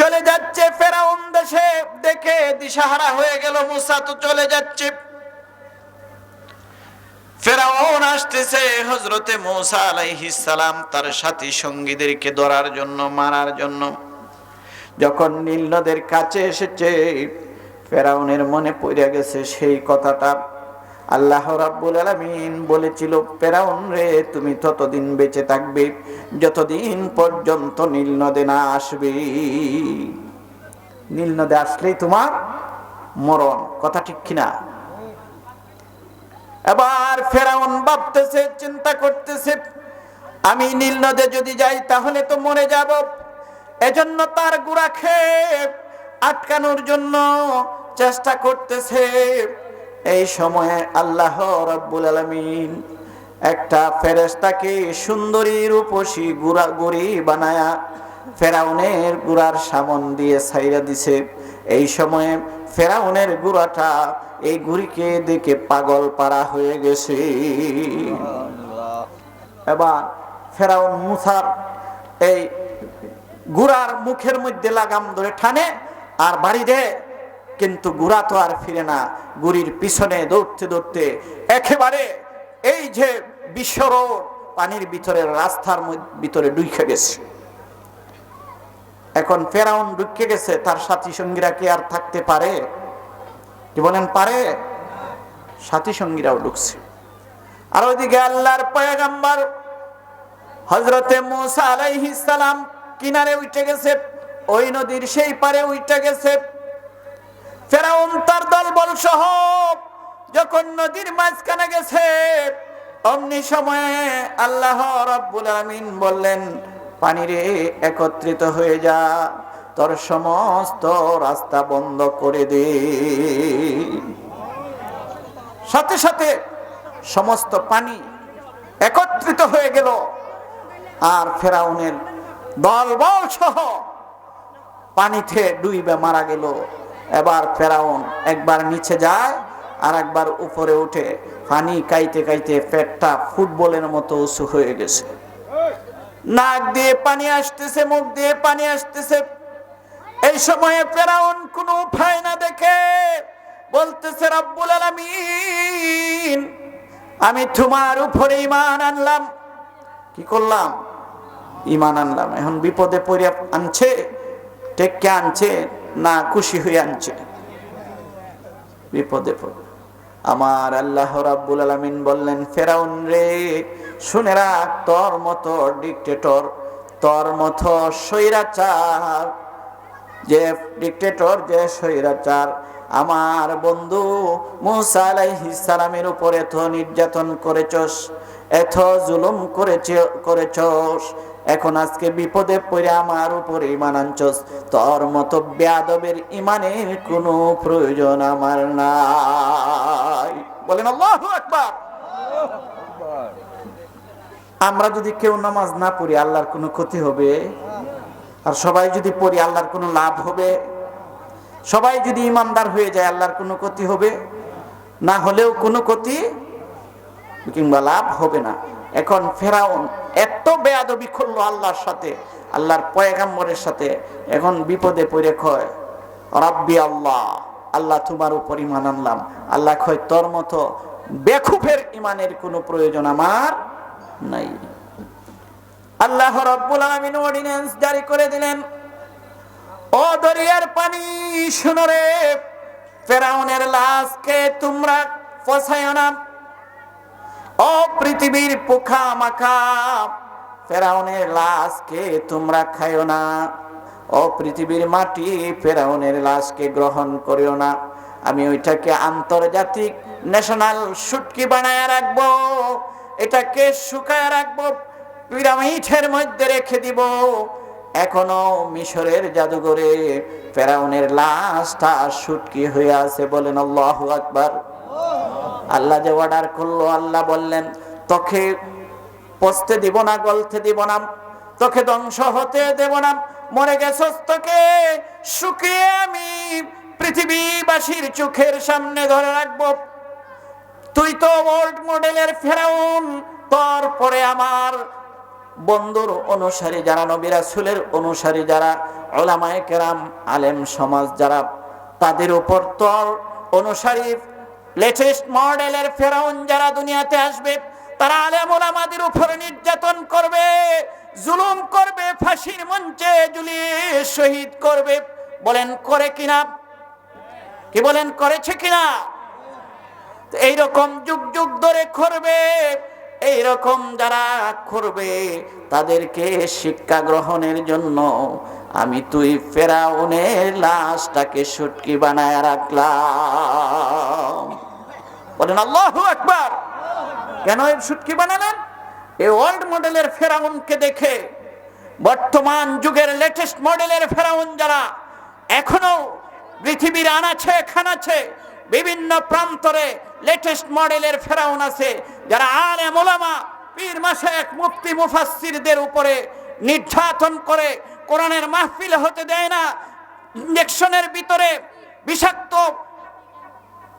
চলে যাচ্ছে ফেরাউন দেশে, দেখে দিশাহারা হয়ে গেল মুসা, তো চলে যাচ্ছে। ফেরাউন আসতেছে হজরতে মুসা আলাইহিস সালাম তার সাথী সঙ্গীদেরকে ধরার জন্য, মারার জন্য। যখন নীল নদের কাছে এসেছে, ফেরাউনের মনে পড়ে গেছে সেই কথাটা। আল্লাহ রাব্বুল আলামিন বলেছিল, ফেরাউন রে, তুমি ততদিন বেঁচে থাকবে, যতদিন পর্যন্ত নীল নদে না আসবে। নীল নদে আসলেই তোমার মরণ, কথা ঠিক কিনা? এবার ফেরাউন ভাবতেছে, চিন্তা করতেছে, আমি নীল নদে যদি যাই, তাহলে তো মরে যাব। এজন্য তার গুড়া খেয়ে আটকানোর জন্য চেষ্টা করতেছে। এই সময়ে আল্লাহ রব্বুল আলমিন একটা ফেরেস্তাকে সুন্দরী রূপসী গুড়া গুড়ি বানায়া ফেরাউনের গুড়ার সামন দিয়ে ছাইরা দিছে। এই সময়ে ফেরাউনের গুড়াটা এই গুড়িকে দেখে পাগল পাড়া হয়ে গেছে। এবার ফেরাউন মুসার এই গুড়ার মুখের মধ্যে লাগাম ধরে ঠানে আর বাড়ি দেয়। কিন্তু গুড়া তো আর ফিরে না। গুড়ির পিছনে দৌড়তে দৌড়তে একেবারে এই যে বিশ্বর পানির ভিতরে, রাস্তার ভিতরে ডুইখে গেছে। এখন ফেরাউন ঢুকে গেছে, তার সাথী সঙ্গীরা কি আর থাকতে পারে? কি বলেন পারে? সাথী সঙ্গীরাও ঢুকছে। আর ওইদিকে আল্লাহর পয়গাম্বার হজরতে মুসা আলাইহিস সালাম কিনারে উঠে গেছে, ওই নদীর সেই পারে উঠে গেছে। ফেরাউন তার দলবল সহ যখন নদীর মাঝখানে গেছে, অমনি সময়ে আল্লাহ রাব্বুল আলামিন বললেন পানিরে একত্রিত হয়ে যা, তোর সমস্ত রাস্তা বন্ধ করে দে। সাথে সাথে সমস্ত পানি একত্রিত হয়ে গেল, আর ফেরাউনের দলবল সহ পানিতে ডুইবে মারা গেল। এবার ফেরাউন একবার নিচে যায় আর একবার উপরে উঠে পানি কাইতে কাইতে পেটটা ফুটবলের মতো উঁচু হয়ে গেছে। নাক দিয়ে পানি আসতেছে, মুখ দিয়ে পানি আসতেছে। এই সময়ে ফেরাউন কোনো উপায় না দেখে বলতেছে, রব্বুল আলামিন, আমি তোমার উপরে ইমান আনলাম। কি করলাম? ইমান আনলাম। এখন বিপদে পড়ে আনছে টেককে আনছে। না খুশি হয়ে আনছে। বিপদে পড়ে আমার আল্লাহ রাব্বুল আলামিন বললেন, ফেরাউন রে, শুনে রাখ, তোর মতো ডিকটেটর তোর মতো স্বৈরাচার, যে ডিকটেটর যে স্বৈরাচার, আমার বন্ধু মুসা আলাইহিস সালামের উপরে এত নির্যাতন করেছস এত জুলুম করেছে, করেছস। এখন আজকে বিপদে পড়ে আমার উপর ইমান আনছস। তোর মতো বেয়াদবের ইমানের কোনো প্রয়োজন আমার নাই। বলেন আল্লাহু আকবার। আমরা যদি কেউ নামাজ না পড়ি, আল্লাহর কোনো ক্ষতি হবে? আর সবাই যদি পড়ি, আল্লাহর কোনো লাভ হবে? সবাই যদি ইমানদার হয়ে যায়, আল্লাহর কোনো ক্ষতি হবে? না হলেও কোনো ক্ষতি কিংবা লাভ হবে না। এখন ফেরাউন এত বেয়াদবি করল আল্লাহর সাথে, আল্লাহর পয়গাম্বরের সাথে, এখন বিপদে পড়ে কয়, রাব্বি আল্লাহ আল্লাহ তোমার উপর ইমান আনলাম। আল্লাহ কয়, তোর মতো বেখুফের ইমানের কোনো প্রয়োজন আমার নাই। আল্লাহ রব্বুল আলামিন অর্ডিন্যান্স জারি করে দিলেন, ও দরিয়ার পানি, শুনো রে, ফেরাউনের লাশকে তোমরা ফসায় না। ও পৃথিবীর পোখা মাখা ফেরাউনের লাশকে তোমরা খাইও না। ও পৃথিবীর মাটি ফেরাউনের লাশকে গ্রহণ করিও না। আমি ওইটাকে আন্তর্জাতিক ন্যাশনাল সুটকি বানায় রাখব, এটাকে শুকায় রাখব, পিরামিডের মধ্যে রেখে দিব। এখনও মিশরের জাদুঘরে ফেরাউনের লাশটা সুটকি হয়ে আছে বলেন আল্লাহু আকবার। আল্লাহ যে অর্ডার করল, আল্লাহ বললেন, তোকে পচতে দিব না, গলতে দিব না, তোকে ধ্বংস হতে দেব না, মরে গেছস তোকে, শুকিয়ে আমি পৃথিবীবাসীর চোখের সামনে ধরে রাখব। তুই তো ওল্ড মডেলের ফেরাউন, তারপরে আমার বন্ধুর অনুসারী যারা, নবী রাসূলের অনুসারী যারা, ওলামায়ে কেরাম, আলেম সমাজ যারা, তাদের উপর তোর অনুসারী লেটেস্ট মডেলের ফেরাউন যারা দুনিয়াতে আসবে, তারা আলেম ওলামাদের উপর নির্যাতন করবে, জুলুম করবে, ফাঁসির মঞ্চে জুলিয়ে শহীদ করবে। বলেন, করে কিনা? কি বলেন, করেছে কিনা? এইরকম যুগ যুগ ধরে করবে, এইরকম যারা করবে, তাদেরকে শিক্ষা গ্রহণের জন্য আমি তুই ফেরাউনের লাশটাকে সুটকি বানায় রাখলাম। বলেন, আল্লাহ একবার কেন এই সুটকি বানালেন? এই ওল্ড মডেলের ফেরাউনকে দেখে। বর্তমান যুগের লেটেস্ট মডেলের ফেরাউন যারা এখনও পৃথিবীর আনাছে, খানাছে, বিভিন্ন প্রান্তরে লেটেস্ট মডেলের ফেরাউন আছে, যারা আলে মোলামা পীর মাসে এক মুফতি, মুফাসসিরদের উপরে নির্যাতন করে কোরআনের মাহফিল হতে দেয় না। ইঞ্জেকশনের ভিতরে বিষাক্ত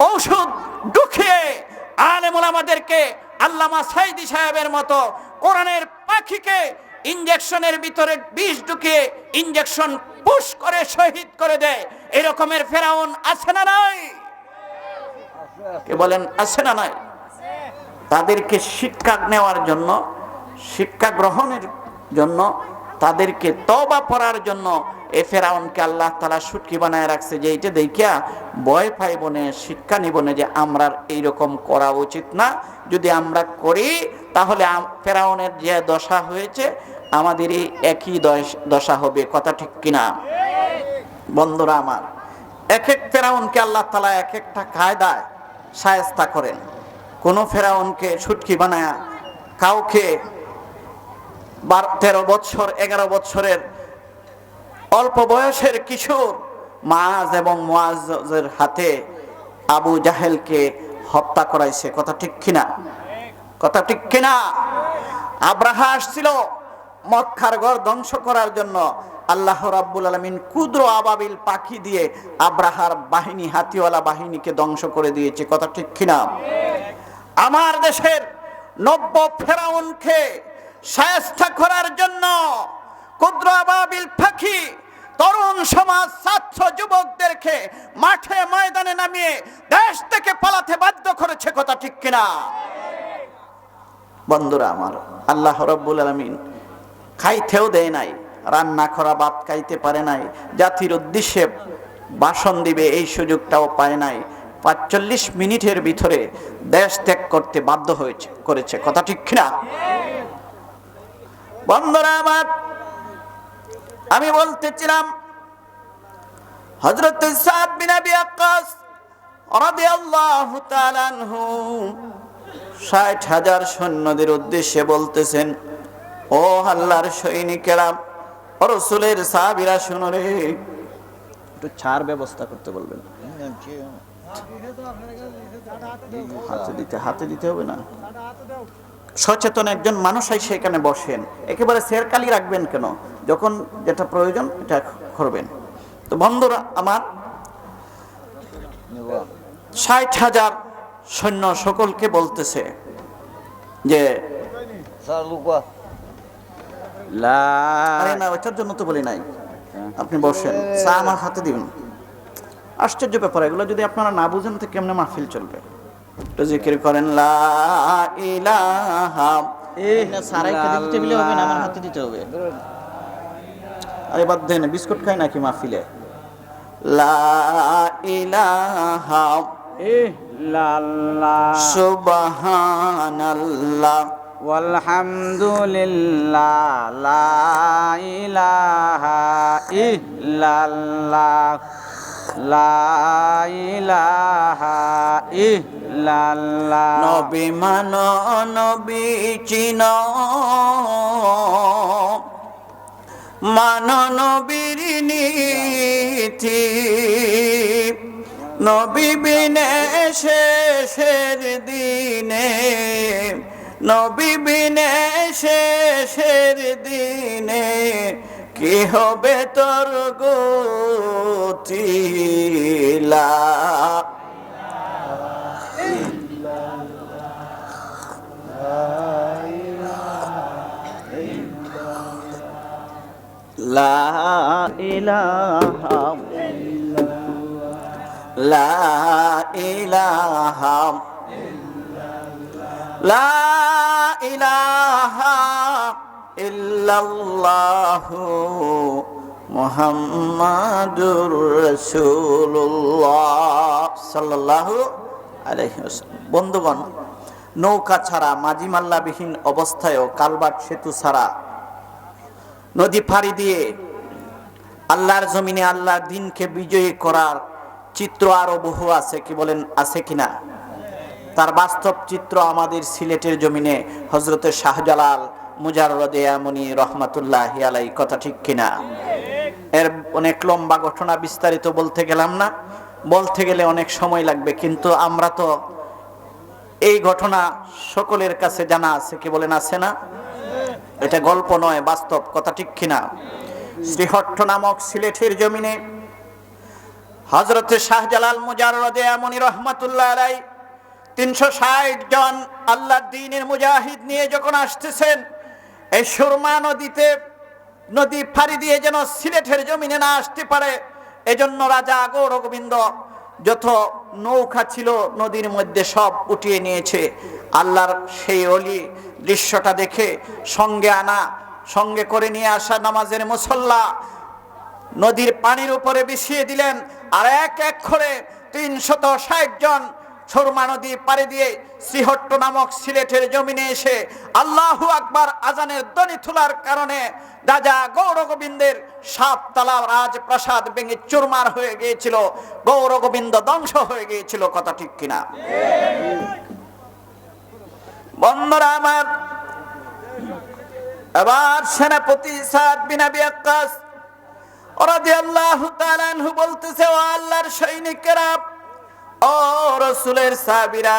ঔষধ ঢুকিয়ে আলেমুল আমাদেরকে আল্লামা সাইদি সাহেবের মতো কোরআনের পাখিকে ইঞ্জেকশনের ভিতরে বিষ ঢুকিয়ে ইঞ্জেকশন পুশ করে শহীদ করে দেয়। এরকমের ফেরাউন আছে না নাই? কে বলেন, আছে না নাই? তাদেরকে শিক্ষা নেওয়ার জন্য, শিক্ষা গ্রহণের জন্য তাদেরকে তবা পড়ার জন্য এ ফেরাউনকে আল্লাহ তালা সুটকি বানায় রাখছে যে, এইটা দেখিয়া ভয় পাইব নে শিক্ষা নিব না যে আমরা এইরকম করা উচিত না। যদি আমরা করি, তাহলে ফেরাউনের যে দশা হয়েছে, আমাদেরই একই দশ- হবে। কথা ঠিক কিনা? বন্ধুরা আমার এক এক ফেরাউনকে আল্লাহ তালা এক একটা কায়দায় সায়স্তা করেন। কোনো ফেরাউনকে ছুটকি বানায়া, কাউকে তেরো বৎসর এগারো বৎসরের অল্প বয়সের কিশোর মাজ এবং মোয়াজের হাতে আবু জাহেলকে হত্যা করাইছে। কথা ঠিক কিনা? কথা ঠিক কিনা? আব্রাহা আসছিল মক্কার ঘর ধ্বংস করার জন্য। আল্লাহ রাব্বুল আলমিন কুদ্র আবাবিল পাখি দিয়ে আব্রাহার বাহিনী, হাতিওয়ালা বাহিনীকে ধ্বংস করে দিয়েছে। কথা ঠিক কিনা? আমার দেশের নব্য ফেরাউনকে সায়স্তা করার জন্য ক্ষুদ্র আবাবিল পাখি তরুণ সমাজ ছাত্র যুবকদেরকে মাঠে ময়দানে নামিয়ে দেশ থেকে পালাতে বাধ্য করেছে কথা ঠিক কিনা? বন্ধুরা আমার, আল্লাহ রব্বুল আলমিন খাইতেও দেয় নাই, রান্না করা ভাত খাইতে পারে নাই, জাতির উদ্দেশ্যে ভাষণ দিবে এই সুযোগটাও পায় নাই, পাঁচচল্লিশ মিনিটের ভিতরে দেশ ত্যাগ করতে বাধ্য হয়েছে, করেছে, কথা ঠিক না বন্ধুরা আমার, আমি বলতেছিলাম হজরত সাদ আনহু ষাট হাজার সৈন্যদের উদ্দেশ্যে বলতেছেন, ও আল্লাহর সৈনিকেরা, ও রসুলের সাহাবিরা শুনো রে। একটু ছাড় ব্যবস্থা করতে বলবেন। হাতে দিতে হাতে দিতে হবে না? সচেতন একজন মানুষ এসে এখানে বসেন। একেবারে সেরকালি রাখবেন কেন? যখন যেটা প্রয়োজন এটা করবেন। তো বন্ধুরা আমার ষাট হাজার সৈন্য সকলকে বলতেছে যে না ওইটার জন্য তো বলি নাই। আপনি বসেন। চা আমার হাতে দিবেন। আশ্চর্য ব্যাপার এগুলো যদি আপনারা না বুঝেন তো কেমনে মাহফিল চলবে? একটু জিকির করেন লা ইলাহা সারাই খেতে দিতে হবে না আমার হাতে দিতে হবে। আরে বাদ দেন বিস্কুট খাই নাকি মাহফিলে? লা ইলাহা ইল্লাল্লাহ সুবহানাল্লাহ ওয়ালহামদুলিল্লাহ লা লা ইলাহা ইল্লাল্লাহ নবী মান, নবী চিন। মান নবীর নীতি। নবী বিনে শেষের দিনে। নবী বিনে শেষের দিনে কি হবে তোর গতিলা লা ইলাহা লা ইলাহা লা ইলাহা বন্ধুগণ, নৌকা ছাড়া, মাঝি মাল্লাবিহীন অবস্থায়ও কালবাট সেতু ছাড়া, নদী ফাড়ি দিয়ে আল্লাহর জমিনে আল্লাহর দিনকে বিজয়ী করার চিত্র আরও বহু আছে কি বলেন, আছে কিনা তার বাস্তব চিত্র আমাদের সিলেটের জমিনে হজরতে শাহজালাল মুজাররদে আমনি রহমাতুল্লাহ আলাই কথা ঠিক কিনা? এর অনেক লম্বা ঘটনা বিস্তারিত বলতে গেলাম না। বলতে গেলে অনেক সময় লাগবে, কিন্তু আমরা তো এই ঘটনা সকলের কাছে জানা আছে কি বলেন আছে না? এটা গল্প নয়, বাস্তব, কথা ঠিক কিনা? শ্রীহট্ট নামক সিলেটের জমিনে হজরত শাহজালাল মুজাররদে আমনি রহমাতুল্লাহ আলাই তিনশো ষাট জন আল্লাহ দিনের মুজাহিদ নিয়ে যখন আসতেছেন এই সুরমা নদীতে, নদী ফাড়ি দিয়ে যেন সিলেটের জমিনে না আসতে পারে, এজন্য রাজা গৌর গোবিন্দ যত নৌকা ছিল নদীর মধ্যে সব উঠিয়ে নিয়েছে। আল্লাহর সেই অলি দৃশ্যটা দেখে সঙ্গে আনা, সঙ্গে করে নিয়ে আসা নামাজের মুসল্লা নদীর পানির উপরে বিছিয়ে দিলেন। আর এক এক করে তিনশত ষাট জন সুরমা নদী পাড়ি দিয়ে শ্রীহট্ট নামক সিলেটের জমিনে এসে আল্লাহু আকবার আজানের ধ্বনি তোলার কারণে রাজা গৌর গোবিন্দের সাততলা রাজপ্রাসাদ ভেঙে চুরমার হয়ে গিয়েছিল। গৌর গোবিন্দ ধ্বংস হয়ে গিয়েছিল, কথা ঠিক কিনা? বন্ধুরা আমার, এবার সেনাপতি সাদ বিন আবি আক্কাস রাদিয়াল্লাহু তাআলা আনহু বলতেছে, ও আল্লাহর সৈনিকেরা ও রসুলের সাবিরা